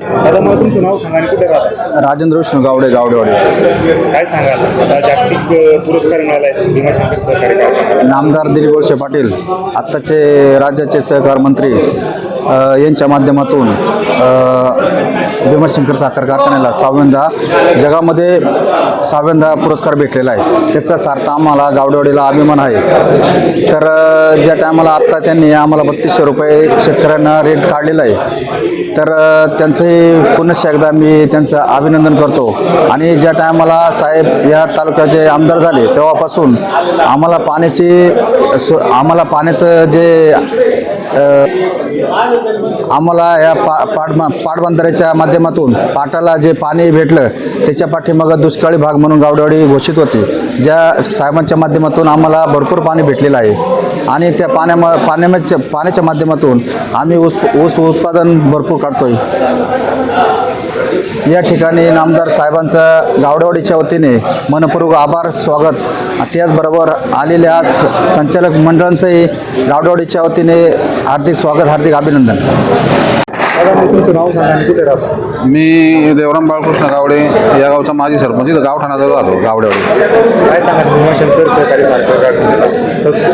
दादा मला तुमचं नाव सांगा आणि कुठे राहता? राजेंद्र विष्णू गावडे गावडेवाडी. काय सांगाल? आता जागतिक अ, पुरस्कार मिळाला आहे भीमाशंकर सहकारी कारखान्याला नामदार दिलीप वळसे पाटील आत्ताचे राज्याचे सहकार मंत्री. यांच्या माध्यमातून भीमशंकर भीमाशंकर साखर कारखान्याला सहाव्यांदा जगामध्ये सहाव्यांदा पुरस्कार भेटलेला आहे. त्याचा सार्थ आम्हाला गावडेवाडीला अभिमान आहे. तर ज्या टायमाला आत्ता त्यांनी आम्हाला बत्तीसशे रुपये शेतकऱ्यांना रेट काढलेला आहे तर त्यांचंही पुनश्च एकदा मी त्यांचं अभिनंदन करतो. आणि ज्या टायमाला साहेब या तालुक्याचे आमदार झाले तेव्हापासून आम्हाला पाण्याची आम्हाला पाण्याचं जे आम्हाला या पा पाटमा पाटबंधाऱ्याच्या माध्यमातून पाटाला जे पाणी भेटलं त्याच्या पाठीमागं दुष्काळी भाग म्हणून गावडेवाडी घोषित होती. ज्या साहेबांच्या माध्यमातून आम्हाला भरपूर पाणी भेटलेलं आहे. आणि त्या पाण्यामा पाण्याच्या पाण्याच्या माध्यमातून आम्ही ऊस ऊस उत्पादन भरपूर काढतोय. या ठिकाणी नामदार साहेबांचं गावडेवाडीच्या वतीने मनपूर्वक आभार स्वागत. त्याचबरोबर आलेल्या आज संचालक मंडळांचंही गावडेवाडीच्या वतीने हार्दिक स्वागत हार्दिक अभिनंदन. मी देवराम बाळकृष्ण गावडे या गावचा माजी सरपंच. इथं गावठाणाजवळ राहतो गावड्यावर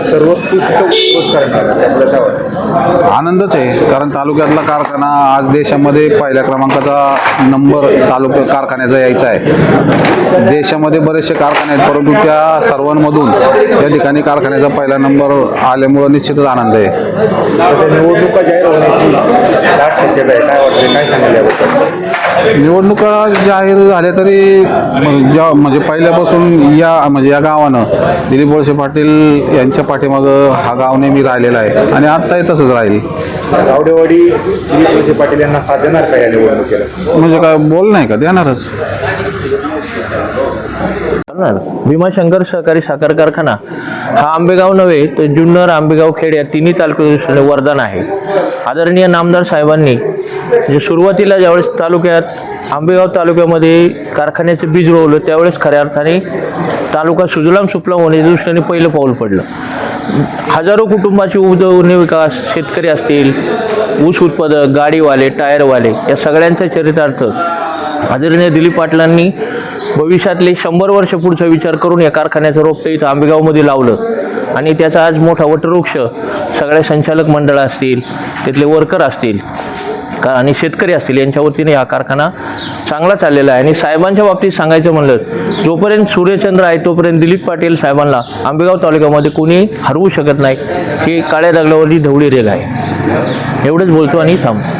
सर्वोत्कृष्ट पुरस्कार मिळाला त्याबद्दल काय वाटतं आनंदच आहे कारण तालुक्यातला कारखाना आज देशामध्ये पहिल्या क्रमांकाचा नंबर तालुका कारखान्याचा यायचा आहे. देशामध्ये बरेचसे कारखाने आहेत परंतु त्या सर्वांमधून या ठिकाणी कारखान्याचा पहिला नंबर आल्यामुळं निश्चितच आनंद आहे. निवडणुका जाहीर होण्याची दाट शक्यता आहे काय वाटतं काय याबद्दल? निवडणुका जाहीर झाल्या तरी ज्या म्हणजे पहिल्यापासून या म्हणजे या गावानं दिलीप वळसे पाटील यांच्या पाठीमागं हा गाव नेहमी राहिलेला आहे आणि आत्ताही तसंच राहील. गावडेवाडी दिलीप वळसे पाटील यांना साथ देणार का या निवडणुकीला? म्हणजे काय बोल नाही का? देणारच. भीमाशंकर सहकारी साखर कारखाना. हा आंबेगाव नव्हे तर जुन्नर आंबेगाव खेड या तिन्ही तालुक्यात वरदान आहे. आदरणीय नामदार साहेबांनी म्हणजे सुरुवातीला ज्यावेळेस तालुक्यात आंबेगाव तालुक्यामध्ये कारखान्याचं बीज रोवलं त्यावेळेस खऱ्या अर्थाने तालुका सुजलाम सुफलाम होण्याच्या दृष्टीने पहिलं पाऊल पडलं. हजारो कुटुंबाची उदरनिर्विकास शेतकरी असतील ऊस उत्पादक गाडीवाले टायरवाले या सगळ्यांचा चरितार्थ आदरणीय दिलीप पाटलांनी भविष्यातले शंभर वर्ष पुढचा विचार करून या कारखान्याचं रोपटं इथं आंबेगावमध्ये लावलं. आणि त्याचा आज मोठा वटवृक्ष सगळ्या संचालक मंडळ असतील तिथले वर्कर असतील का आणि शेतकरी असतील यांच्यावरतीने हा कारखाना चांगला चाललेला आहे. आणि साहेबांच्या बाबतीत सांगायचं म्हणलं जोपर्यंत सूर्यचंद्र आहे तोपर्यंत दिलीप पाटील साहेबांना आंबेगाव तालुक्यामध्ये कोणी हरवू शकत नाही. की काळ्या दगडावरची ढवळी रेग आहे. एवढंच बोलतो आणि थांबतो